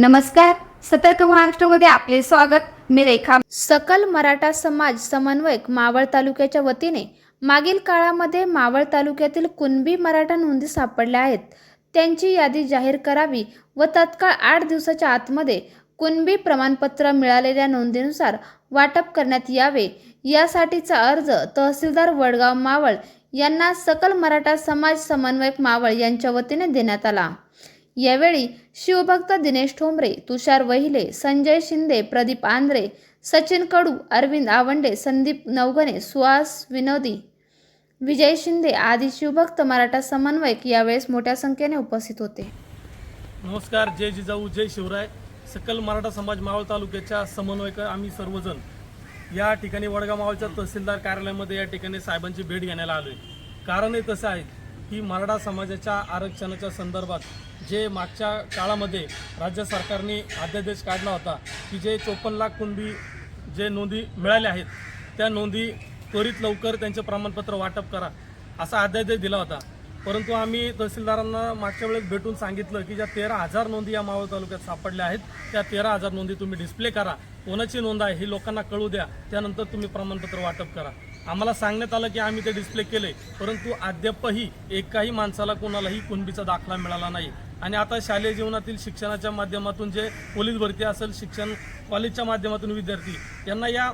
नमस्कार. सतर्क महाराष्ट्रामध्ये आपले स्वागत. मी रेखा. सकल मराठा समाज समन्वयक मावळ तालुक्याच्या वतीने मागील काळामध्ये मावळ तालुक्यातील कुणबी मराठा नोंदी सापडल्या आहेत. त्यांची यादी जाहीर करावी व तत्काळ आठ दिवसाच्या आतमध्ये कुणबी प्रमाणपत्र मिळालेल्या नोंदीनुसार वाटप करण्यात यावे. यासाठीचा अर्ज तहसीलदार वडगाव मावळ यांना सकल मराठा समाज समन्वयक मावळ यांच्या वतीने देण्यात आला. यावेळी शिवभक्त दिनेश ठोंबरे तुषार वहिले संजय शिंदे प्रदीप आंद्रे सचिन कडू अरविंद आवंडे संदीप नवगणे सुहास विनोदी विजय शिंदे आदी शिवभक्त मराठा समन्वयक यावेळेस मोठ्या संख्येने उपस्थित होते. नमस्कार जय जिजाऊ जय शिवराय. सकल मराठा समाज मावळ तालुक्याच्या समन्वयक आम्ही सर्वजण या ठिकाणी वडगाव मावळच्या तहसीलदार कार्यालयामध्ये या ठिकाणी साहेबांची भेट घेण्याला आलो आहे कारणही तसं आहे की मराठा समाजाच्या आरक्षणाच्या संदर्भात जे मागच्या काळामध्ये राज्य सरकारने अध्यादेश काढला होता की जे चोपन्न लाख कुणबी जे नोंदी मिळाल्या आहेत त्या नोंदी त्वरित लवकर त्यांचे प्रमाणपत्र वाटप करा असा अध्यादेश दिला होता. परंतु आम्ही तहसीलदारांना मागच्या वेळेस भेटून सांगितलं की ज्या तेरा हजार नोंदी या मावळ तालुक्यात सापडल्या आहेत त्या तेरा हजार नोंदी तुम्ही डिस्प्ले करा. कोणाची नोंद आहे हे लोकांना कळू द्या. त्यानंतर तुम्ही प्रमाणपत्र वाटप करा. आम्हाला सांगण्यात आलं की आम्ही ते डिस्प्ले केले परंतु अद्यापही एकाही माणसाला कोणालाही कुणबीचा दाखला मिळाला नाही. आणि आता शालेय जीवनातील शिक्षणाच्या माध्यमातून जे पोलीस भरती असेल शिक्षण कॉलेजच्या माध्यमातून विद्यार्थी यांना या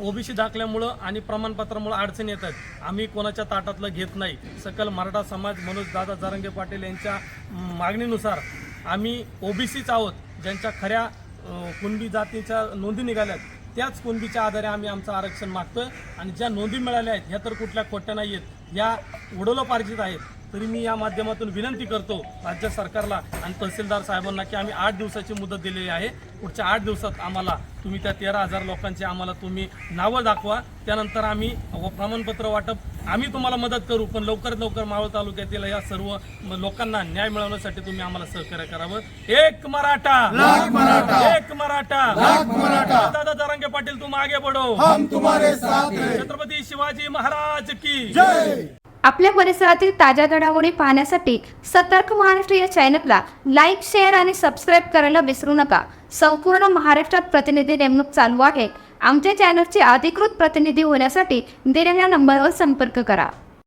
ओबीसी दाखल्यामुळं आणि प्रमाणपत्रामुळं अडचणी येतात आम्ही कोणाच्या ताटातलं घेत नाही. सकल मराठा समाज मनोज दादा जारंगे पाटील यांच्या मागणीनुसार आम्ही ओबीसीच आहोत. ज्यांच्या खऱ्या कुणबी जातीच्या नोंदी निघाल्यात. त्याच कुणबीच्या आधारे आम्ही आमचं आरक्षण मागतोय. आणि ज्या नोंदी मिळाल्या आहेत ह्या तर कुठल्या खोट्या नाही आहेत. ह्या उडवलोपार्जित आहेत. तरी मी या माध्यमातून विनंती करतो राज्य सरकारला आणि तहसीलदार साहेबांना की आम्ही आठ दिवसाची मुदत दिलेली आहे. पुढच्या आठ दिवसात आम्हाला तुम्ही त्या तेरा हजार लोकांची आम्हाला तुम्ही नावं दाखवा. त्यानंतर आम्ही व प्रमाणपत्र वाटप आम्ही तुम्हाला मदत करू पण लवकरात लवकर मावळ तालुक्यातील या सर्व लोकांना न्याय मिळवण्यासाठी तुम्ही आम्हाला सहकार्य करावं. एक मराठा! एक मराठा! पाटील तुम आगे बढो हम तुम्हारे साथ हैं. छत्रपती शिवाजी महाराज की. जय. आपल्या परिसरातील ताज्या घडामोडी पाहण्यासाठी सतर्क महाराष्ट्र या चॅनलला लाईक शेअर आणि सबस्क्राईब करायला विसरू नका. संपूर्ण महाराष्ट्रात प्रतिनिधी नेमणूक चालू आहे. आमच्या चॅनलचे अधिकृत प्रतिनिधी होण्यासाठी दिलेल्या नंबरवर संपर्क करा.